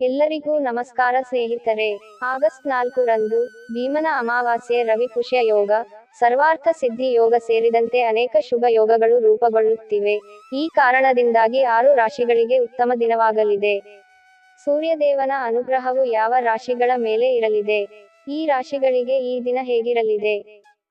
ಎಲ್ಲರಿಗೂ ನಮಸ್ಕಾರ ಸ್ನೇಹಿತರೆ. ಆಗಸ್ಟ್ ನಾಲ್ಕು ರಂದು ಭೀಮನ ಅಮಾವಾಸ್ಯೆ ರವಿ ಪುಷ್ಯ ಯೋಗ, ಸರ್ವಾರ್ಥ ಸಿದ್ಧಿ ಯೋಗ ಸೇರಿದಂತೆ ಅನೇಕ ಶುಭ ಯೋಗಗಳು ರೂಪುಗೊಳ್ಳುತ್ತಿವೆ. ಈ ಕಾರಣದಿಂದಾಗಿ ಆರು ರಾಶಿಗಳಿಗೆ ಉತ್ತಮ ದಿನವಾಗಲಿದೆ. ಸೂರ್ಯದೇವನ ಅನುಗ್ರಹವು ಯಾವ ರಾಶಿಗಳ ಮೇಲೆ ಇರಲಿದೆ? ಈ ರಾಶಿಗಳಿಗೆ ಈ ದಿನ ಹೇಗಿರಲಿದೆ?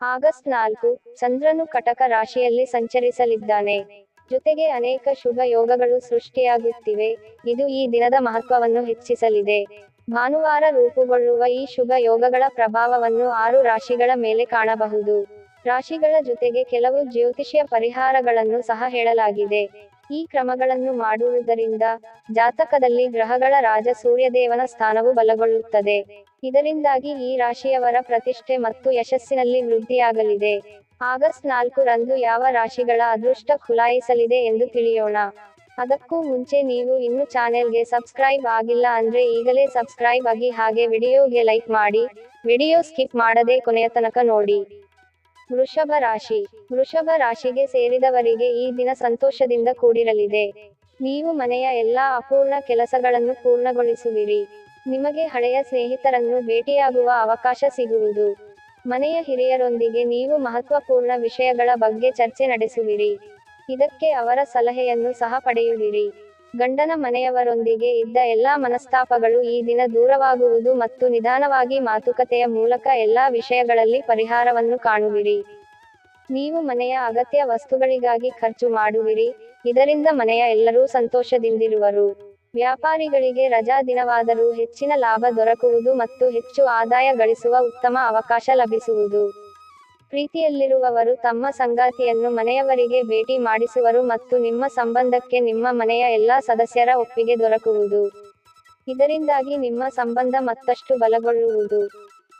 ಆಗಸ್ಟ್ ನಾಲ್ಕು, ಚಂದ್ರನು ಕಟಕ ರಾಶಿಯಲ್ಲಿ ಸಂಚರಿಸಲಿದ್ದಾನೆ. ಜೊತೆಗೆ ಅನೇಕ ಶುಭ ಯೋಗಗಳು ಸೃಷ್ಟಿಯಾಗುತ್ತಿವೆ. ಇದು ಈ ದಿನದ ಮಹತ್ವವನ್ನು ಹೆಚ್ಚಿಸಲಿದೆ. ಭಾನುವಾರ ರೂಪುಗೊಳ್ಳುವ ಈ ಶುಭ ಯೋಗಗಳ ಪ್ರಭಾವವನ್ನು ಆರು ರಾಶಿಗಳ ಮೇಲೆ ಕಾಣಬಹುದು. ರಾಶಿಗಳ ಜೊತೆಗೆ ಕೆಲವು ಜ್ಯೋತಿಷ್ಯ ಪರಿಹಾರಗಳನ್ನು ಸಹ ಹೇಳಲಾಗಿದೆ. ಈ ಕ್ರಮಗಳನ್ನು ಮಾಡುವುದರಿಂದ ಜಾತಕದಲ್ಲಿ ಗ್ರಹಗಳ ರಾಜ ಸೂರ್ಯದೇವನ ಸ್ಥಾನವು ಬಲಗೊಳ್ಳುತ್ತದೆ. ಇದರಿಂದಾಗಿ ಈ ರಾಶಿಯವರ ಪ್ರತಿಷ್ಠೆ ಮತ್ತು ಯಶಸ್ಸಿನಲ್ಲಿ ವೃದ್ಧಿಯಾಗಲಿದೆ. ಆಗಸ್ಟ್ ನಾಲ್ಕು ರಂದು ಯಾವ ರಾಶಿಗಳ ಅದೃಷ್ಟ ಖುಲಾಯಿಸಲಿದೆ ಎಂದು ತಿಳಿಯೋಣ. ಅದಕ್ಕೂ ಮುಂಚೆ ನೀವು ಇನ್ನು ಚಾನೆಲ್ಗೆ ಸಬ್ಸ್ಕ್ರೈಬ್ ಆಗಿಲ್ಲ ಅಂದ್ರೆ ಈಗಲೇ ಸಬ್ಸ್ಕ್ರೈಬ್ ಆಗಿ ಹಾಗೆ ವಿಡಿಯೋಗೆ ಲೈಕ್ ಮಾಡಿ, ವಿಡಿಯೋ ಸ್ಕಿಪ್ ಮಾಡದೆ ಕೊನೆಯ ತನಕ ನೋಡಿ. ವೃಷಭ ರಾಶಿ. ವೃಷಭ ರಾಶಿಗೆ ಸೇರಿದವರಿಗೆ ಈ ದಿನ ಸಂತೋಷದಿಂದ ಕೂಡಿರಲಿದೆ. ನೀವು ಮನೆಯ ಎಲ್ಲಾ ಅಪೂರ್ಣ ಕೆಲಸಗಳನ್ನು ಪೂರ್ಣಗೊಳಿಸುವಿರಿ. ನಿಮಗೆ ಹಳೆಯ ಸ್ನೇಹಿತರನ್ನು ಭೇಟಿಯಾಗುವ ಅವಕಾಶ ಸಿಗುವುದು. ಮನೆಯ ಹಿರಿಯರೊಂದಿಗೆ ನೀವು ಮಹತ್ವಪೂರ್ಣ ವಿಷಯಗಳ ಬಗ್ಗೆ ಚರ್ಚೆ ನಡೆಸುವಿರಿ. ಇದಕ್ಕೆ ಅವರ ಸಲಹೆಯನ್ನು ಸಹ ಪಡೆಯುವಿರಿ. ಗಂಡನ ಮನೆಯವರೊಂದಿಗೆ ಇದ್ದ ಎಲ್ಲಾ ಮನಸ್ತಾಪಗಳು ಈ ದಿನ ದೂರವಾಗುವುದು ಮತ್ತು ನಿಧಾನವಾಗಿ ಮಾತುಕತೆಯ ಮೂಲಕ ಎಲ್ಲಾ ವಿಷಯಗಳಲ್ಲಿ ಪರಿಹಾರವನ್ನು ಕಾಣುವಿರಿ. ನೀವು ಮನೆಯ ಅಗತ್ಯ ವಸ್ತುಗಳಿಗಾಗಿ ಖರ್ಚು ಮಾಡುವಿರಿ. ಇದರಿಂದ ಮನೆಯ ಎಲ್ಲರೂ ಸಂತೋಷದಿಂದಿರುವರು. ವ್ಯಾಪಾರಿಗಳಿಗೆ ರಜಾ ದಿನವಾದರೂ ಹೆಚ್ಚಿನ ಲಾಭ ದೊರಕುವುದು ಮತ್ತು ಹೆಚ್ಚು ಆದಾಯ ಗಳಿಸುವ ಉತ್ತಮ ಅವಕಾಶ ಲಭಿಸುವುದು. ಪ್ರೀತಿಯಲ್ಲಿರುವವರು ತಮ್ಮ ಸಂಗಾತಿಯನ್ನು ಮನೆಯವರಿಗೆ ಭೇಟಿ ಮಾಡಿಸುವರು ಮತ್ತು ನಿಮ್ಮ ಸಂಬಂಧಕ್ಕೆ ನಿಮ್ಮ ಮನೆಯ ಎಲ್ಲಾ ಸದಸ್ಯರ ಒಪ್ಪಿಗೆ ದೊರಕುವುದು. ಇದರಿಂದಾಗಿ ನಿಮ್ಮ ಸಂಬಂಧ ಮತ್ತಷ್ಟು ಬಲಗೊಳ್ಳುವುದು.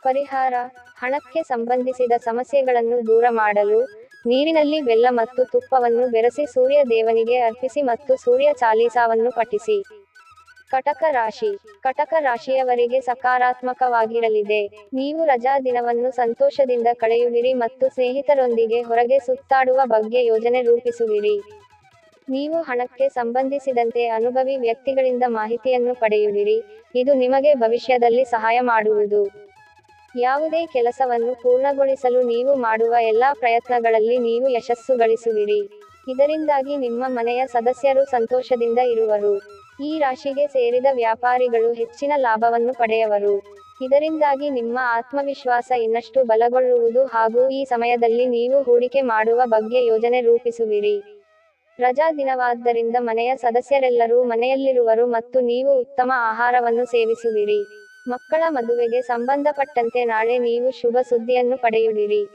ಪರಿಹಾರ, ಹಣಕ್ಕೆ ಸಂಬಂಧಿಸಿದ ಸಮಸ್ಯೆಗಳನ್ನು ದೂರ ಮಾಡಲು, ನೀರಿನಲ್ಲಿ ಬೆಲ್ಲ ಮತ್ತು ತುಪ್ಪವನ್ನು ಬೆರೆಸಿ ಸೂರ್ಯ ದೇವನಿಗೆ ಅರ್ಪಿಸಿ ಮತ್ತು ಸೂರ್ಯ ಚಾಲೀಸಾವನ್ನು ಪಠಿಸಿ. ಕಟಕ ರಾಶಿ. ಕಟಕ ರಾಶಿಯವರಿಗೆ ಸಕಾರಾತ್ಮಕವಾಗಿರಲಿದೆ. ನೀವು ರಜಾ ದಿನವನ್ನು ಸಂತೋಷದಿಂದ ಕಳೆಯುವಿರಿ ಮತ್ತು ಸ್ನೇಹಿತರೊಂದಿಗೆ ಹೊರಗೆ ಸುತ್ತಾಡುವ ಬಗ್ಗೆ ಯೋಜನೆ ರೂಪಿಸುವಿರಿ. ನೀವು ಹಣಕ್ಕೆ ಸಂಬಂಧಿಸಿದಂತೆ ಅನುಭವಿ ವ್ಯಕ್ತಿಗಳಿಂದ ಮಾಹಿತಿಯನ್ನು ಪಡೆಯುವಿರಿ. ಇದು ನಿಮಗೆ ಭವಿಷ್ಯದಲ್ಲಿ ಸಹಾಯ ಮಾಡುವುದು. ಯಾವುದೇ ಕೆಲಸವನ್ನು ಪೂರ್ಣಗೊಳಿಸಲು ನೀವು ಮಾಡುವ ಎಲ್ಲಾ ಪ್ರಯತ್ನಗಳಲ್ಲಿ ನೀವು ಯಶಸ್ಸು ಗಳಿಸುವಿರಿ. ಇದರಿಂದಾಗಿ ನಿಮ್ಮ ಮನೆಯ ಸದಸ್ಯರು ಸಂತೋಷದಿಂದ ಇರುವರು. ಈ ರಾಶಿಗೆ ಸೇರಿದ ವ್ಯಾಪಾರಿಗಳು ಹೆಚ್ಚಿನ ಲಾಭವನ್ನು ಪಡೆಯವರು. ಇದರಿಂದಾಗಿ ನಿಮ್ಮ ಆತ್ಮವಿಶ್ವಾಸ ಇನ್ನಷ್ಟು ಬಲಗೊಳ್ಳುವುದು ಹಾಗೂ ಈ ಸಮಯದಲ್ಲಿ ನೀವು ಹೂಡಿಕೆ ಮಾಡುವ ಬಗ್ಗೆ ಯೋಜನೆ ರೂಪಿಸುವಿರಿ. ರಜಾ ದಿನವಾದ್ದರಿಂದ ಮನೆಯ ಸದಸ್ಯರೆಲ್ಲರೂ ಮನೆಯಲ್ಲಿರುವರು ಮತ್ತು ನೀವು ಉತ್ತಮ ಆಹಾರವನ್ನು ಸೇವಿಸುವಿರಿ. ಮಕ್ಕಳ ಮದುವೆಗೆ ಸಂಬಂಧಪಟ್ಟಂತೆ ನಾಳೆ ನೀವು ಶುಭ ಸುದ್ದಿಯನ್ನು ಪಡೆಯುವಿರಿ.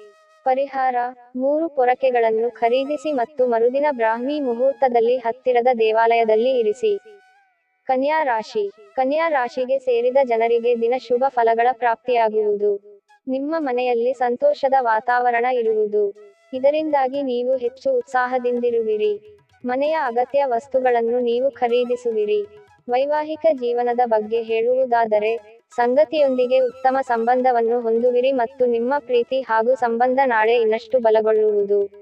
ಪರಿಹಾರ, ಮೂರು ಪೊರಕೆಗಳನ್ನು ಖರೀದಿಸಿ ಮತ್ತು ಮರುದಿನ ಬ್ರಾಹ್ಮಿ ಮುಹೂರ್ತದಲ್ಲಿ ಹತ್ತಿರದ ದೇವಾಲಯದಲ್ಲಿ ಇರಿಸಿ. ಕನ್ಯಾ ರಾಶಿ. ಕನ್ಯಾ ರಾಶಿಗೆ ಸೇರಿದ ಜನರಿಗೆ ದಿನ ಶುಭ ಫಲಗಳ ಪ್ರಾಪ್ತಿಯಾಗುವುದು. ನಿಮ್ಮ ಮನೆಯಲ್ಲಿ ಸಂತೋಷದ ವಾತಾವರಣ ಇರುವುದು. ಇದರಿಂದಾಗಿ ನೀವು ಹೆಚ್ಚು ಉತ್ಸಾಹದಿಂದಿರುವಿರಿ. ಮನೆಯ ಅಗತ್ಯ ವಸ್ತುಗಳನ್ನು ನೀವು ಖರೀದಿಸುವಿರಿ. ವೈವಾಹಿಕ ಜೀವನದ ಬಗ್ಗೆ ಹೇಳುವುದಾದರೆ, ಸಂಗತಿಯೊಂದಿಗೆ ಉತ್ತಮ ಸಂಬಂಧವನ್ನು ಹೊಂದುವಿರಿ ಮತ್ತು ನಿಮ್ಮ ಪ್ರೀತಿ ಹಾಗೂ ಸಂಬಂಧ ನಾಳೆ ಇನ್ನಷ್ಟು ಬಲಗೊಳ್ಳುವುದು.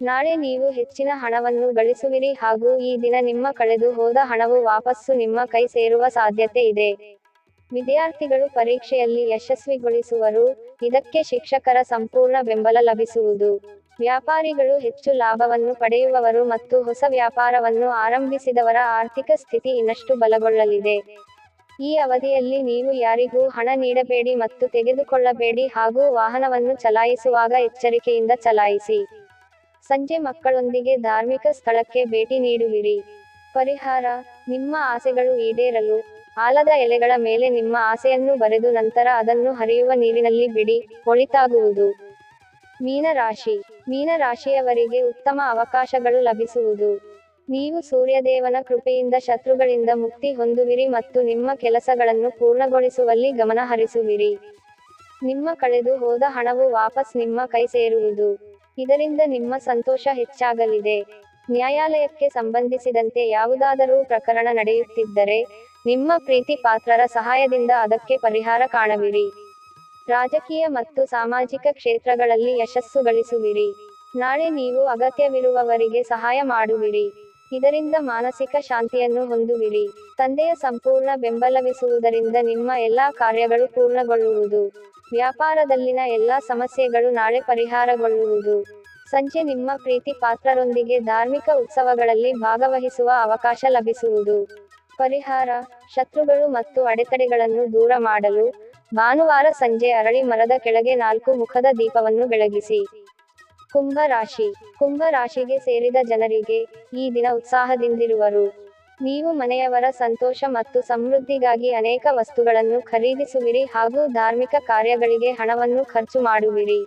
ನಾಳೆ ನೀವು ಹೆಚ್ಚಿನ ಹಣವನ್ನು ಗಳಿಸುವಿರಿ ಹಾಗೂ ಈ ದಿನ ನಿಮ್ಮ ಕಳೆದು ಹೋದ ಹಣವು ವಾಪಸ್ಸು ನಿಮ್ಮ ಕೈ ಸೇರುವ ಸಾಧ್ಯತೆ ಇದೆ. ವಿದ್ಯಾರ್ಥಿಗಳು ಪರೀಕ್ಷೆಯಲ್ಲಿ ಯಶಸ್ವಿಗೊಳಿಸುವರು. ಇದಕ್ಕೆ ಶಿಕ್ಷಕರ ಸಂಪೂರ್ಣ ಬೆಂಬಲ ಲಭಿಸುವುದು. ವ್ಯಾಪಾರಿಗಳು ಹೆಚ್ಚು ಲಾಭವನ್ನು ಪಡೆಯುವವರು ಮತ್ತು ಹೊಸ ವ್ಯಾಪಾರವನ್ನು ಆರಂಭಿಸಿದವರ ಆರ್ಥಿಕ ಸ್ಥಿತಿ ಇನ್ನಷ್ಟು ಬಲಗೊಳ್ಳಲಿದೆ. ಈ ಅವಧಿಯಲ್ಲಿ ನೀವು ಯಾರಿಗೂ ಹಣ ನೀಡಬೇಡಿ ಮತ್ತು ತೆಗೆದುಕೊಳ್ಳಬೇಡಿ ಹಾಗೂ ವಾಹನವನ್ನು ಚಲಾಯಿಸುವಾಗ ಎಚ್ಚರಿಕೆಯಿಂದ ಚಲಾಯಿಸಿ. ಸಂಜೆ ಮಕ್ಕಳೊಂದಿಗೆ ಧಾರ್ಮಿಕ ಸ್ಥಳಕ್ಕೆ ಭೇಟಿ ನೀಡುವಿರಿ. ಪರಿಹಾರ, ನಿಮ್ಮ ಆಸೆಗಳು ಈಡೇರಲು, ಆಲದ ಎಲೆಗಳ ಮೇಲೆ ನಿಮ್ಮ ಆಸೆಯನ್ನು ಬರೆದು ನಂತರ ಅದನ್ನು ಹರಿಯುವ ನೀರಿನಲ್ಲಿ ಬಿಡಿ, ಒಳಿತಾಗುವುದು. ಮೀನರಾಶಿ, ಮೀನರಾಶಿಯವರಿಗೆ ಮೀನ ರಾಶಿಯವರಿಗೆ ಉತ್ತಮ ಅವಕಾಶಗಳು ಲಭಿಸುವುದು. ನೀವು ಸೂರ್ಯದೇವನ ಕೃಪೆಯಿಂದ ಶತ್ರುಗಳಿಂದ ಮುಕ್ತಿ ಹೊಂದುವಿರಿ ಮತ್ತು ನಿಮ್ಮ ಕೆಲಸಗಳನ್ನು ಪೂರ್ಣಗೊಳಿಸುವಲ್ಲಿ ಗಮನ ಹರಿಸುವಿರಿ ನಿಮ್ಮ ಕಳೆದು ಹೋದ ಹಣವು ವಾಪಸ್ ನಿಮ್ಮ ಕೈ ಸೇರುವುದು. ಇದರಿಂದ ನಿಮ್ಮ ಸಂತೋಷ ಹೆಚ್ಚಾಗಲಿದೆ. ನ್ಯಾಯಾಲಯಕ್ಕೆ ಸಂಬಂಧಿಸಿದಂತೆ ಯಾವುದಾದರೂ ಪ್ರಕರಣ ನಡೆಯುತ್ತಿದ್ದರೆ ನಿಮ್ಮ ಪ್ರೀತಿ ಪಾತ್ರರ ಸಹಾಯದಿಂದ ಅದಕ್ಕೆ ಪರಿಹಾರ ಕಾಣವಿರಿ. ರಾಜಕೀಯ ಮತ್ತು ಸಾಮಾಜಿಕ ಕ್ಷೇತ್ರಗಳಲ್ಲಿ ಯಶಸ್ಸು ಗಳಿಸುವಿರಿ. ನಾಳೆ ನೀವು ಅಗತ್ಯವಿರುವವರಿಗೆ ಸಹಾಯ ಮಾಡುವಿರಿ. ಇದರಿಂದ ಮಾನಸಿಕ ಶಾಂತಿಯನ್ನು ಹೊಂದುವಿರಿ. ತಂದೆಯ ಸಂಪೂರ್ಣ ಬೆಂಬಲವಿಸುವುದರಿಂದ ನಿಮ್ಮ ಎಲ್ಲಾ ಕಾರ್ಯಗಳು ಪೂರ್ಣಗೊಳ್ಳುವುದು. ವ್ಯಾಪಾರದಲ್ಲಿನ ಎಲ್ಲಾ ಸಮಸ್ಯೆಗಳು ನಾಳೆ ಪರಿಹಾರಗೊಳ್ಳುವುದು. ಸಂಜೆ ನಿಮ್ಮ ಪ್ರೀತಿ ಪಾತ್ರರೊಂದಿಗೆ ಧಾರ್ಮಿಕ ಉತ್ಸವಗಳಲ್ಲಿ ಭಾಗವಹಿಸುವ ಅವಕಾಶ ಲಭಿಸುವುದು. ಪರಿಹಾರ, ಶತ್ರುಗಳು ಮತ್ತು ಅಡೆತಡೆಗಳನ್ನು ದೂರ ಮಾಡಲು ಭಾನುವಾರ ಸಂಜೆ ಅರಳಿ ಮರದ ಕೆಳಗೆ ನಾಲ್ಕು ಮುಖದ ದೀಪವನ್ನು ಬೆಳಗಿಸಿ. ಕುಂಭ ರಾಶಿ, ಕುಂಭ ರಾಶಿಗೆ ಸೇರಿದ ಜನರಿಗೆ ಈ ದಿನ ಉತ್ಸಾಹದಿಂದಿರುವರು. ನೀವು ಮನೆಯವರ ಸಂತೋಷ ಮತ್ತು ಸಮೃದ್ಧಿಗಾಗಿ ಅನೇಕ ವಸ್ತುಗಳನ್ನು ಖರೀದಿಸುವಿರಿ ಹಾಗೂ ಧಾರ್ಮಿಕ ಕಾರ್ಯಗಳಿಗೆ ಹಣವನ್ನು ಖರ್ಚು ಮಾಡುವಿರಿ.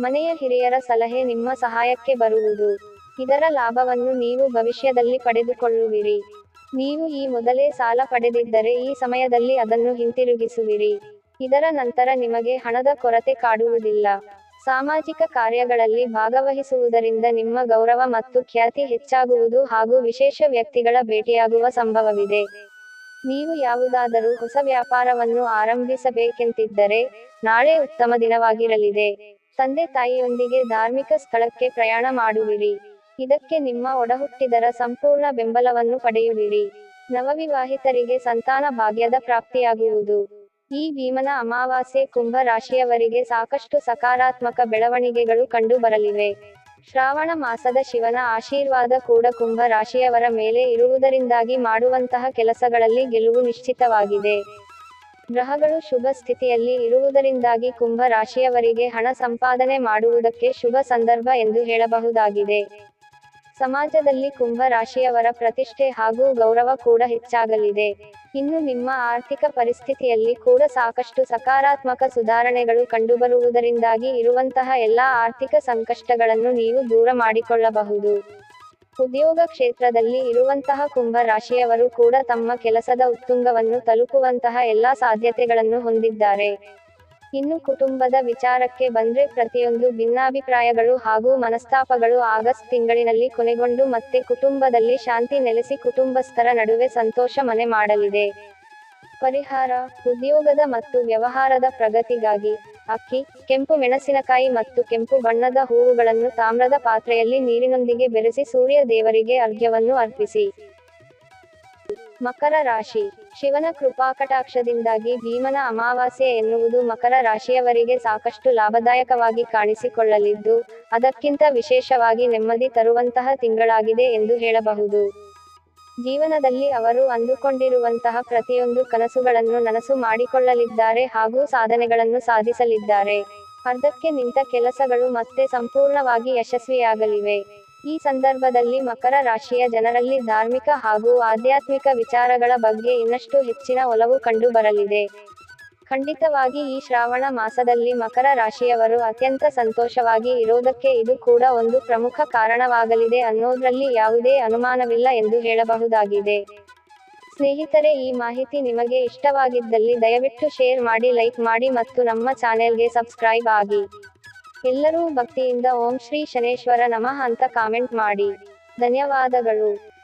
ಮನೆಯ ಹಿರಿಯರ ಸಲಹೆ ನಿಮ್ಮ ಸಹಾಯಕ್ಕೆ ಬರುವುದು. ಇದರ ಲಾಭವನ್ನು ನೀವು ಭವಿಷ್ಯದಲ್ಲಿ ಪಡೆದುಕೊಳ್ಳುವಿರಿ. ನೀವು ಈ ಮೊದಲೇ ಸಾಲ ಪಡೆದಿದ್ದರೆ ಈ ಸಮಯದಲ್ಲಿ ಅದನ್ನು ಹಿಂತಿರುಗಿಸುವಿರಿ. ಇದರ ನಂತರ ನಿಮಗೆ ಹಣದ ಕೊರತೆ ಕಾಡುವುದಿಲ್ಲ. ಸಾಮಾಜಿಕ ಕಾರ್ಯಗಳಲ್ಲಿ ಭಾಗವಹಿಸುವುದರಿಂದ ನಿಮ್ಮ ಗೌರವ ಮತ್ತು ಖ್ಯಾತಿ ಹೆಚ್ಚಾಗುವುದು ಹಾಗೂ ವಿಶೇಷ ವ್ಯಕ್ತಿಗಳ ಭೇಟಿಯಾಗುವ ಸಂಭವವಿದೆ. ನೀವು ಯಾವುದಾದರೂ ಹೊಸ ವ್ಯಾಪಾರವನ್ನು ಆರಂಭಿಸಬೇಕೆಂತಿದ್ದರೆ ನಾಳೆ ಉತ್ತಮ ದಿನವಾಗಿರಲಿದೆ. ತಂದೆ ತಾಯಿಯೊಂದಿಗೆ ಧಾರ್ಮಿಕ ಸ್ಥಳಕ್ಕೆ ಪ್ರಯಾಣ ಮಾಡುವಿರಿ. ಇದಕ್ಕೆ ನಿಮ್ಮ ಒಡಹುಟ್ಟಿದರ ಸಂಪೂರ್ಣ ಬೆಂಬಲವನ್ನು ಪಡೆಯುವಿರಿ. ನವವಿವಾಹಿತರಿಗೆ ಸಂತಾನ ಭಾಗ್ಯದ ಪ್ರಾಪ್ತಿಯಾಗುವುದು. ಈ ಭೀಮನ ಅಮಾವಾಸ್ಯೆ ಕುಂಭ ರಾಶಿಯವರಿಗೆ ಸಾಕಷ್ಟು ಸಕಾರಾತ್ಮಕ ಬೆಳವಣಿಗೆಗಳು ಕಂಡು ಬರಲಿವೆ. ಶ್ರಾವಣ ಮಾಸದ ಶಿವನ ಆಶೀರ್ವಾದ ಕೂಡ ಕುಂಭ ರಾಶಿಯವರ ಮೇಲೆ ಇರುವುದರಿಂದಾಗಿ ಮಾಡುವಂತಹ ಕೆಲಸಗಳಲ್ಲಿ ಗೆಲುವು ನಿಶ್ಚಿತವಾಗಿದೆ. ಗ್ರಹಗಳು ಶುಭ ಸ್ಥಿತಿಯಲ್ಲಿ ಇರುವುದರಿಂದಾಗಿ ಕುಂಭ ರಾಶಿಯವರಿಗೆ ಹಣ ಸಂಪಾದನೆ ಮಾಡುವುದಕ್ಕೆ ಶುಭ ಸಂದರ್ಭ ಎಂದು ಹೇಳಬಹುದಾಗಿದೆ. ಸಮಾಜದಲ್ಲಿ ಕುಂಭ ರಾಶಿಯವರ ಪ್ರತಿಷ್ಠೆ ಹಾಗೂ ಗೌರವ ಕೂಡ ಹೆಚ್ಚಾಗಲಿದೆ. ಇನ್ನು ನಿಮ್ಮ ಆರ್ಥಿಕ ಪರಿಸ್ಥಿತಿಯಲ್ಲಿ ಕೂಡ ಸಾಕಷ್ಟು ಸಕಾರಾತ್ಮಕ ಸುಧಾರಣೆಗಳು ಕಂಡುಬರುವುದರಿಂದಾಗಿ ಇರುವಂತಹ ಎಲ್ಲಾ ಆರ್ಥಿಕ ಸಂಕಷ್ಟಗಳನ್ನು ನೀವು ದೂರ ಮಾಡಿಕೊಳ್ಳಬಹುದು. ಉದ್ಯೋಗ ಕ್ಷೇತ್ರದಲ್ಲಿ ಇರುವಂತಹ ಕುಂಭ ರಾಶಿಯವರು ಕೂಡ ತಮ್ಮ ಕೆಲಸದ ಉತ್ತುಂಗವನ್ನು ತಲುಪುವಂತಹ ಎಲ್ಲಾ ಸಾಧ್ಯತೆಗಳನ್ನು ಹೊಂದಿದ್ದಾರೆ. ಇನ್ನು ಕುಟುಂಬದ ವಿಚಾರಕ್ಕೆ ಬಂದ್ರೆ ಪ್ರತಿಯೊಂದು ಭಿನ್ನಾಭಿಪ್ರಾಯಗಳು ಹಾಗೂ ಮನಸ್ತಾಪಗಳು ಆಗಸ್ಟ್ ತಿಂಗಳಿನಲ್ಲಿ ಕೊನೆಗೊಂಡು ಮತ್ತೆ ಕುಟುಂಬದಲ್ಲಿ ಶಾಂತಿ ನೆಲೆಸಿ ಕುಟುಂಬಸ್ಥರ ನಡುವೆ ಸಂತೋಷ ಮನೆ ಮಾಡಲಿದೆ. ಪರಿಹಾರ, ಉದ್ಯೋಗದ ಮತ್ತು ವ್ಯವಹಾರದ ಪ್ರಗತಿಗಾಗಿ ಅಕ್ಕಿ, ಕೆಂಪು ಮೆಣಸಿನಕಾಯಿ ಮತ್ತು ಕೆಂಪು ಬಣ್ಣದ ಹೂವುಗಳನ್ನು ತಾಮ್ರದ ಪಾತ್ರೆಯಲ್ಲಿ ನೀರಿನೊಂದಿಗೆ ಬೆರೆಸಿ ಸೂರ್ಯ ದೇವರಿಗೆ ಅರ್ಘ್ಯವನ್ನು ಅರ್ಪಿಸಿ. ಮಕರ ರಾಶಿ. ಶಿವನ ಕೃಪಾಕಟಾಕ್ಷದಿಂದಾಗಿ ಭೀಮನ ಅಮಾವಾಸ್ಯೆ ಎನ್ನುವುದು ಮಕರ ರಾಶಿಯವರಿಗೆ ಸಾಕಷ್ಟು ಲಾಭದಾಯಕವಾಗಿ ಕಾಣಿಸಿಕೊಳ್ಳಲಿದ್ದು, ಅದಕ್ಕಿಂತ ವಿಶೇಷವಾಗಿ ನೆಮ್ಮದಿ ತರುವಂತಹ ತಿಂಗಳಾಗಿದೆ ಎಂದು ಹೇಳಬಹುದು. ಜೀವನದಲ್ಲಿ ಅವರು ಅಂದುಕೊಂಡಿರುವಂತಹ ಪ್ರತಿಯೊಂದು ಕನಸುಗಳನ್ನು ನನಸು ಮಾಡಿಕೊಳ್ಳಲಿದ್ದಾರೆ ಹಾಗೂ ಸಾಧನೆಗಳನ್ನು ಸಾಧಿಸಲಿದ್ದಾರೆ. ಅರ್ಧಕ್ಕೆ ನಿಂತ ಕೆಲಸಗಳು ಮತ್ತೆ ಸಂಪೂರ್ಣವಾಗಿ ಯಶಸ್ವಿಯಾಗಲಿವೆ. ಈ ಸಂದರ್ಭದಲ್ಲಿ ಮಕರ ರಾಶಿಯ ಜನರಲ್ಲಿ ಧಾರ್ಮಿಕ ಹಾಗೂ ಆಧ್ಯಾತ್ಮಿಕ ವಿಚಾರಗಳ ಬಗ್ಗೆ ಇನ್ನಷ್ಟು ಹೆಚ್ಚಿನ ಒಲವು ಕಂಡು ಬರಲಿದೆ. ಖಂಡಿತವಾಗಿ ಈ ಶ್ರಾವಣ ಮಾಸದಲ್ಲಿ ಮಕರ ರಾಶಿಯವರು ಅತ್ಯಂತ ಸಂತೋಷವಾಗಿ ಇರೋದಕ್ಕೆ ಇದು ಕೂಡ ಒಂದು ಪ್ರಮುಖ ಕಾರಣವಾಗಲಿದೆ ಅನ್ನೋದ್ರಲ್ಲಿ ಯಾವುದೇ ಅನುಮಾನವಿಲ್ಲ ಎಂದು ಹೇಳಬಹುದಾಗಿದೆ. ಸ್ನೇಹಿತರೆ, ಈ ಮಾಹಿತಿ ನಿಮಗೆ ಇಷ್ಟವಾಗಿದ್ದಲ್ಲಿ ದಯವಿಟ್ಟು ಶೇರ್ ಮಾಡಿ, ಲೈಕ್ ಮಾಡಿ ಮತ್ತು ನಮ್ಮ ಚಾನೆಲ್ಗೆ ಸಬ್ಸ್ಕ್ರೈಬ್ ಆಗಿ. ಎಲ್ಲರೂ ಭಕ್ತಿಯಿಂದ ಓಂ ಶ್ರೀ ಶನೇಶ್ವರ ನಮಃ ಅಂತ ಕಾಮೆಂಟ್ ಮಾಡಿ. ಧನ್ಯವಾದಗಳು.